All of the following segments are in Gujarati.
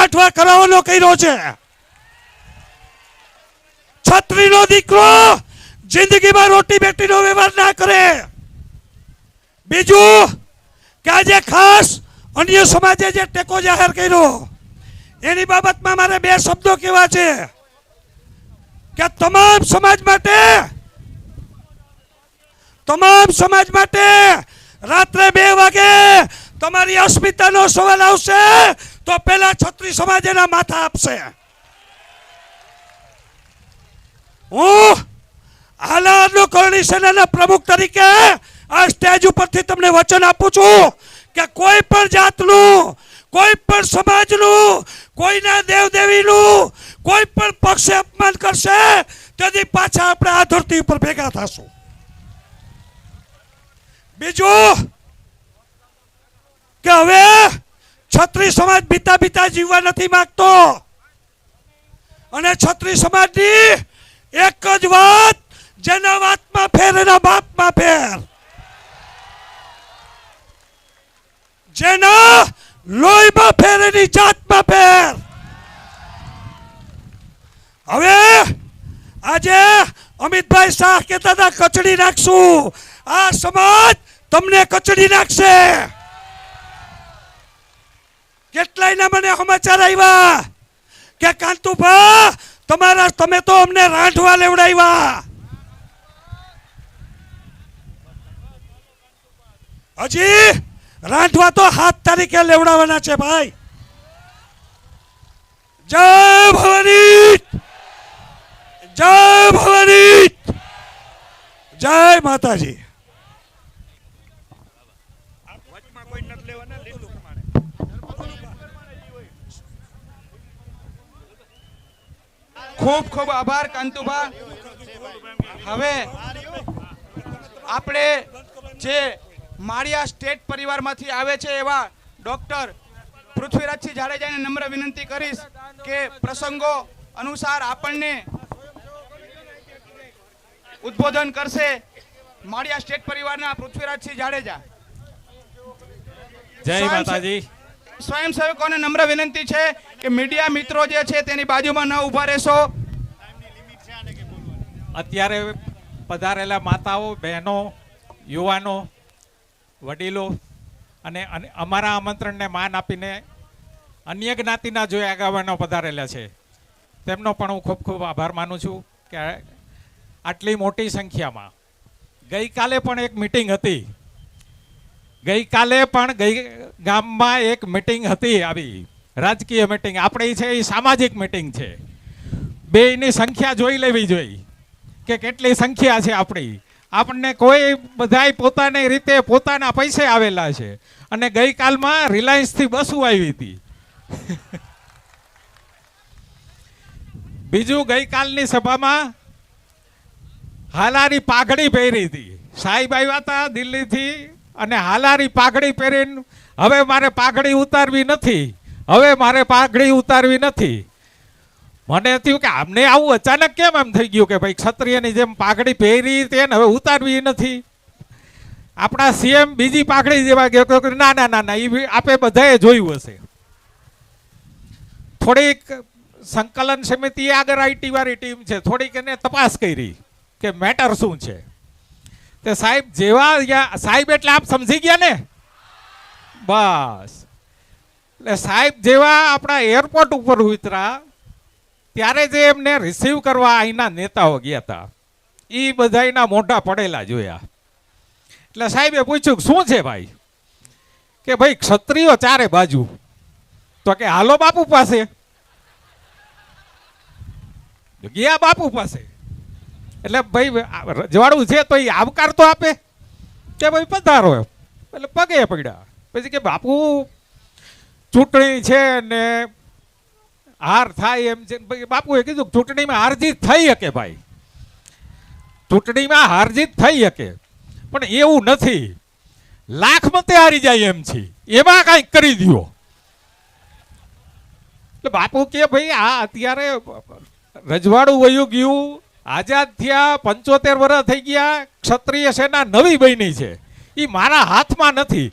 રાઠવા કરાવવાનો કર્યો છે. છત્રીનો દીકરો જિંદગીમાં રોટી બેટીનો વ્યવહાર ના કરે. બીજું કે આજે ખાસ અન્ય સમાજે જે ટેકો જાહેર કર્યો, એની બાબતમાં મારે બે શબ્દો કેવા છે. કે તમામ સમાજ માટે, તમામ સમાજ માટે રાત્રે બે વાગે તમારી અસ્મિતાનો સવાલ આવશે. તો પેલા છત્રી સમાજ એના માથા આપશે. હું આલા કરણી સેનાના પ્રમુખ તરીકે આ સ્ટેજ ઉપરથી તમને વચન આપું છું કે કોઈ પણ જાતનું, કોઈ પણ સમાજનું, કોઈના દેવદેવીનું, કોઈ પણ પક્ષે અપમાન કરશે, તેથી પાછા આપણે આ ધરતી ઉપર ભેગા થશું. બીજું કે હવે છત્રી સમાજ બીતા બીતા જીવવા નથી માંગતો. અને છત્રી સમાજની એક જ વાત, જેના વાતમાં ફેર, એના બાપમાં ફેર. જેના લોહીમાં ફેર, એની જાતમાં ફેર. હવે આજે અમિતભાઈ શાહ કહેતા હતા, કચડી નાખશું. આ સમાજ તમને કચડી નાખશે. કેટલાયના મને સમાચાર આવ્યા કે કાંતુભા, તમારા તમે તો અમને રાંધવા લેવડાવ્યા હજી રાંધવા તો હાથ તારીખે લેવડાવવાના છે ભાઈ. જય ભવાની જય ભવાની જય માતાજી. ખૂબ ખૂબ આભાર કાંતુભા. હવે આપણે જે માળિયા સ્ટેટ પરિવારમાંથી આવે છે એવા ડૉક્ટર પૃથ્વીરાજસિંહ જાડેજાને નમ્ર વિનંતી કરીશ કે પ્રસંગો અનુસાર આપણને ઉદ્બોધન કરશે માળિયા સ્ટેટ પરિવારના પૃથ્વીરાજસિંહ જાડેજા. જય માતાજી. સ્વયંસેવકોને નમ્ર વિનંતી છે કે મીડિયા મિત્રો જે છે તેની બાજુમાં ન ઊભા રહેશો. અત્યારે પધારેલા માતાઓ, બહેનો, યુવાનો, વડીલો અને અમારા આમંત્રણને માન આપીને અન્ય જ્ઞાતિના જો આગેવાનો પધારેલા છે. તેમનો પણ હું ખૂબ ખૂબ આભાર માનું છું કે આટલી મોટી સંખ્યામાં ગઈકાલે પણ એક મિટિંગ હતી. ગઈકાલે પણ ગઈ ગામમાં એક મિટિંગ હતી આવી. રાજકીય મિટિંગ આપણી છે એ સામાજિક મિટિંગ છે. બેયની સંખ્યા જોઈ લેવી જોઈએ કે કેટલી સંખ્યા છે આપણી. આપણને કોઈ બધાય પોતાની રીતે પોતાના પૈસે આવેલા છે. અને ગઈકાલમાં રિલાયન્સથી બસો આવી હતી. બીજું ગઈકાલની સભામાં હાલારી પાઘડી પહેરી હતી. સાહેબ આવ્યા હતા દિલ્હીથી અને હાલારી પાઘડી પહેરીને, હવે મારે પાઘડી ઉતારવી નથી. હવે મારે પાઘડી ઉતારવી નથી. મને થયું કે આમને આવું અચાનક કેમ એમ થઈ ગયું કે ભાઈ ક્ષત્રિયની જેમ પાઘડી પહેરી તેને હવે ઉતારવી નથી? આપણા સીએમ બીજી પાઘડી જેવા ગયો કે ના ના ના ના એ આપે બધાએ જોયું હશે. થોડીક સંકલન સમિતિ આગળ આઈટી વાળી ટીમ છે, થોડીક એને તપાસ કરી કે મેટર શું છે. તે સાહેબ જેવા સાહેબ એટલે આપ સમજી ગયા ને? બસ. એટલે સાહેબ જેવા આપણા એરપોર્ટ ઉપર ઉતરા, ત્યારે જે એમને રિસીવ કરવા અહીંના નેતાઓ ગયા હતા એ બધાયના મોઢા પડેલા જોયા. એટલે સાહેબે પૂછ્યું કે શું છે ભાઈ? કે ભાઈ ક્ષત્રિયો ચારે બાજુ. તો કે, હાલો બાપુ પાસે. ગયા બાપુ પાસે. એટલે ભાઈ રજવાડું છે તો એ આવકાર તો આપે. કે ભાઈ પધારો એટલે પગે પડ્યા. પછી કે બાપુ, ચૂંટણી છે ને હાર થાય એમ છે બાપુએ કીધું ચૂંટણીમાં ચૂંટણીમાં હારજીત થઈ શકે ભાઈ. ચૂંટણીમાં હારજીત થઈ શકે. પણ એવું નથી. લાખ મતે હારી જાય એમ છે. એમાં કાંઈક કરી દ્યો. એટલે બાપુ કે ભાઈ, આ અત્યારે રજવાડું વયું ગયું. આઝાદ થયા પંચોતેર વર્ષ થઈ ગયા, ક્ષત્રિય સેના નવી બની છે. એ મારા હાથમાં નથી.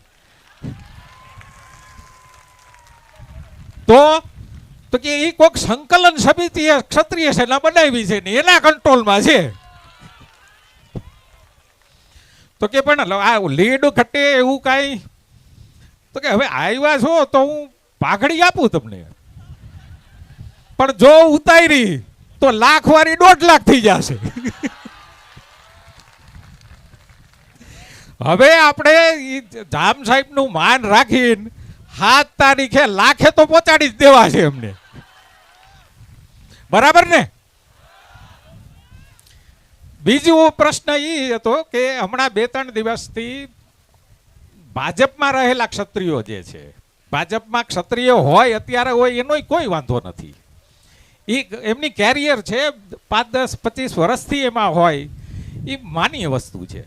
તો તો કે એ કોઈક સંકલન સમિતિએ ક્ષત્રિય સેના બનાવી છે ને એના કંટ્રોલમાં છે. તો કે પણ આ લીડ ઘટે એવું કાંઈ? તો કે હવે આવ્યા છો તો હું પાઘડી આપું તમને. પણ જો ઉતારી તો લાખ વાળી દોઢ લાખ થઈ જશે. હવે આપણે જામ સાહેબનું માન રાખીને સાત તારીખે લાખે તો પહોંચાડી જ દેવા છે એમને. બરાબર ને? બીજો પ્રશ્ન એ હતો કે હમણાં બે ત્રણ દિવસથી ભાજપમાં રહેલા ક્ષત્રિયો જે છે, ભાજપમાં ક્ષત્રિય હોય, અત્યારે હોય એનો કોઈ વાંધો નથી. એ એમની કેરિયર છે પાંચ, દસ, પચીસ વર્ષથી એમાં હોય. એ માન્ય વસ્તુ છે.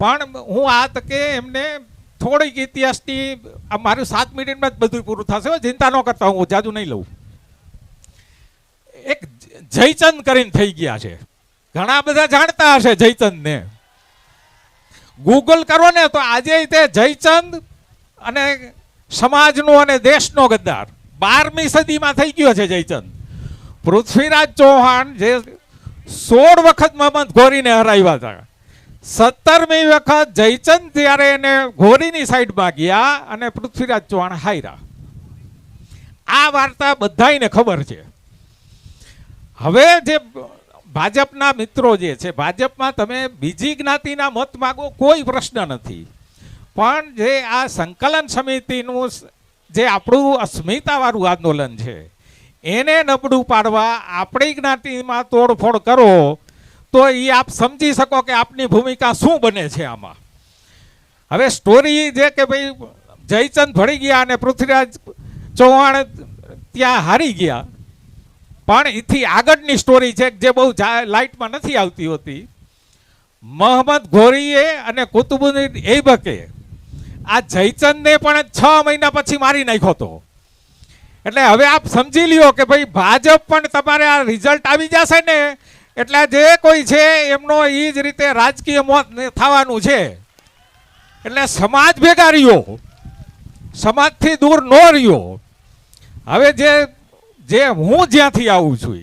પણ હું આ તકે એમને થોડીક ઇતિહાસની મારું સાત મિનિટમાં જ બધું પૂરું થશે ચિંતા ન કરતા, હું જાજુ નહીં લઉં. એક જયચંદ કરીને થઈ ગયા છે. ઘણા બધા જાણતા હશે જયચંદને. ગૂગલ કરો ને તો આજે તે જયચંદ અને સમાજનો અને દેશનો ગદ્દાર. બારમી સદીમાં થઈ ગયો છે જયચંદ. પૃથ્વીરાજ ચૌહાણ જે સોળ વખત મહંમદ ઘોરીને હરાવ્યા હતા. સત્તરમી વખત જયચંદ ત્યારે એને ઘોરીની સાઈડમાં ગયા અને પૃથ્વીરાજ ચૌહાણ હાર્યા. આ વાર્તા બધાયને ખબર છે. હવે જે ભાજપના મિત્રો જે છે, ભાજપમાં તમે બીજી જ્ઞાતિના મત માગો કોઈ પ્રશ્ન નથી. પણ જે આ સંકલન સમિતિનું જે આપણું અસ્મિતાવાળું આંદોલન છે, એને નબળું પાડવા આપણી જ્ઞાતિમાં તોડફોડ કરો, તો એ આપ સમજી શકો કે આપની ભૂમિકા શું બને છે આમાં. હવે સ્ટોરી જે કે ભાઈ, જયચંદ ભળી ગયા અને પૃથ્વીરાજ ચૌહાણ ત્યાં હારી ગયા, પણ એથી આગળની સ્ટોરી છે જે બહુ લાઇટમાં નથી આવતી હોતી. મોહમ્મદ ઘોરીએ અને કુતુબુદ્દીન એબકે આ જયચંદને પણ છ મહિના પછી મારી નાખ્યો હતો. એટલે હવે આપ સમજી લ્યો કે ભાઈ ભાજપ પણ તમારે આ રિઝલ્ટ આવી જશે ને, એટલે જે કોઈ છે એમનો એ જ રીતે રાજકીય મોત થવાનું છે. એટલે સમાજ ભેગા રહ્યો, સમાજથી દૂર ન રહ્યો. હવે જે જે હું જ્યાંથી આવું છું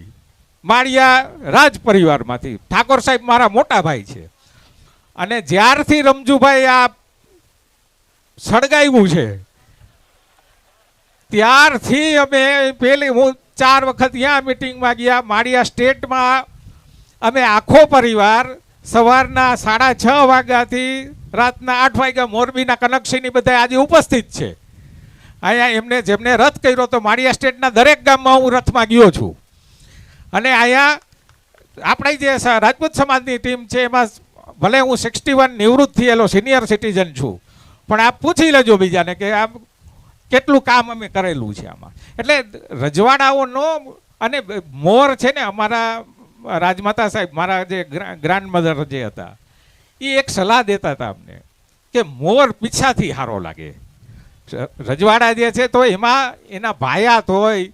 માળિયા રાજ પરિવારમાંથી, ઠાકોર સાહેબ મારા મોટા ભાઈ છે. અને જ્યારથી રમજુભાઈ આ સળગાવ્યું છે. ત્યારથી અમે પેલી હું ચાર વખત ત્યાં મિટિંગમાં ગયા. માળિયા સ્ટેટમાં અમે આખો પરિવાર સવારના સાડા છ વાગ્યાથી રાતના આઠ વાગ્યા મોરબીના કનકસિંહની બધા આજે ઉપસ્થિત છે. અહીંયા એમને જેમને રથ કર્યો તો માળિયા સ્ટેટના દરેક ગામમાં હું રથમાં ગયો છું. અને અહીંયા આપણી જે રાજપૂત સમાજની ટીમ છે, એમાં ભલે હું સિક્સટી વન નિવૃત્ત થયેલો સિનિયર સિટીઝન છું પણ આપ પૂછી લેજો બીજાને કે આ કેટલું કામ અમે કરેલું છે આમાં. એટલે રજવાડાઓનો અને મોર છે ને અમારા રાજમાતા સાહેબ, મારા જે ગ્રાન્ડ મધર જે હતા, એ એક સલાહ દેતા હતા અમને કે મોર પીછાથી સારો લાગે. રજવાડા જે છે તો એમાં એના ભાયાત હોય,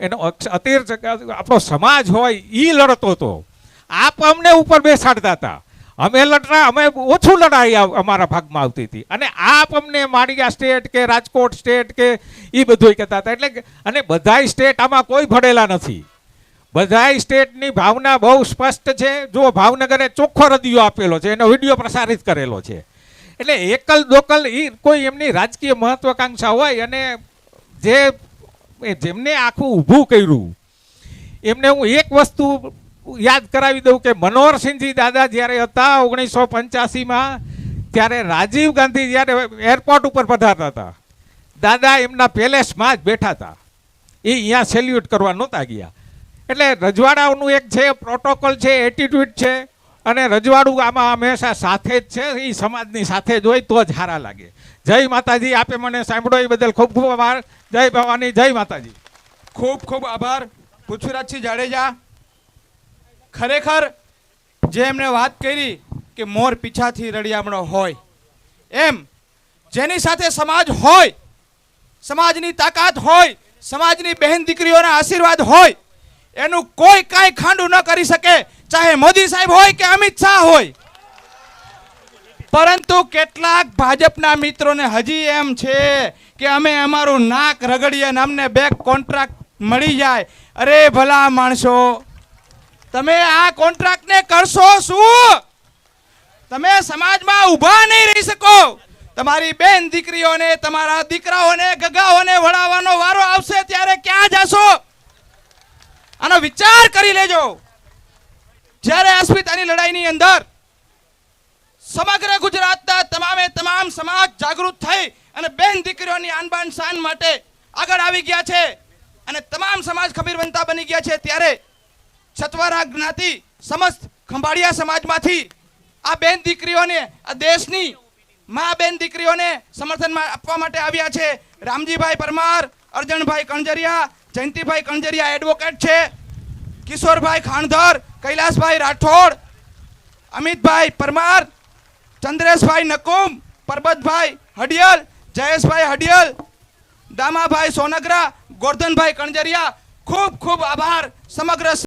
એનો અતિર આપણો સમાજ હોય એ લડતો હતો આપ અમને ઉપર બેસાડતા હતા. અમે લડતા અમે ઓછું લડાઈ અમારા ભાગમાં આવતી હતી. અને આપ અમને માળિયા સ્ટેટ કે રાજકોટ સ્ટેટ કે એ બધું કહેતા હતા. એટલે અને બધાય સ્ટેટ આમાં કોઈ ભળેલા નથી. બધાય સ્ટેટની ભાવના બહુ સ્પષ્ટ છે. જો ભાવનગરે ચોખ્ખો રદિયો આપેલો છે, એનો વીડિયો પ્રસારિત કરેલો છે. એટલે એકલ દોકલ એ કોઈ એમની રાજકીય મહત્વાકાંક્ષા હોય અને જે જેમને આખું ઊભું કર્યું, એમને હું એક વસ્તુ યાદ કરાવી દઉં કે મનોહરસિંહજી દાદા જ્યારે હતા ઓગણીસો પંચ્યાસીમાં, ત્યારે રાજીવ ગાંધી જ્યારે એરપોર્ટ ઉપર પધારતા હતા. દાદા એમના પેલેસમાં જ બેઠા હતા. એ અહીંયા સેલ્યુટ કરવા નહોતા ગયા. એટલે રજવાડાઓનું એક છે પ્રોટોકોલ છે એટીટ્યુડ છે, અને રજવાડું આમાં હંમેશા સાથે જ છે, એ સમાજની સાથે જ હોય તો જ સારા લાગે. જય માતાજી, આપે મને સાંભળો, એ બદલ ખૂબ ખૂબ આભાર. જય ભવાની, જય માતાજી. ખૂબ ખૂબ આભાર. પૃથ્વીરાજસિંહ જાડેજા ખરેખર જે એમણે વાત કરી કે મોર પીછાથી રળિયામણો હોય, એમ જેની સાથે સમાજ હોય, સમાજની તાકાત હોય, સમાજની બહેન દીકરીઓના આશીર્વાદ હોય, એનું કોઈ કાંઈ ખાંડું ન કરી શકે, ચાહે મોદી સાહેબ હોય કે અમિત શાહ હોય. પરંતુ કેટલાક ભાજપના મિત્રોને હજી એમ છે કે અમે અમારું નાક રગડીએ અને અમને બે કોન્ટ્રાક્ટ મળી જાય. અરે ભલા માણસો તમે આ કોન્ટ્રાક્ટને કરશો શું? તમે સમાજમાં ઊભા નહીં રહી શકો. તમારી બેન દીકરીઓને, તમારા દીકરાઓને, ગગાઓને વળાવવાનો વારો આવશે ત્યારે ક્યાં જશો? આનો વિચાર કરી લેજો. જ્યારે અસ્મિતાની લડાઈની અંદર સમગ્ર ગુજરાતના તમામે તમામ સમાજ જાગૃત થઈ અને બેન દીકરીઓની આનબાન શાન માટે આગળ આવી ગયા છે અને તમામ સમાજ ખબીર બનતા બની ગયા છે, ત્યારે છતવારા જ્ઞાતિ સમસ્ત ખંભાળિયા સમાજમાંથી આ બેન દીકરીઓને, આ દેશની મા બેન દીકરીઓને સમર્થન આપવા માટે આવ્યા છે. રામજીભાઈ પરમાર, અર્જણભાઈ કણજરિયા, જયંતિભાઈ કણજરિયા એડવોકેટ છે. કિશોરભાઈ ખાણધર કૈલાસભાઈ રાઠોડ, અમિતભાઈ પરમાર, ચંદ્રેશભાઈ નકુમ, પરબતભાઈ હડિયલ, જયેશભાઈ હડિયલ, દામાભાઈ સોનગરા, ગોરધનભાઈ કણજરિયા, ખૂબ ખૂબ આભાર, સમગ્ર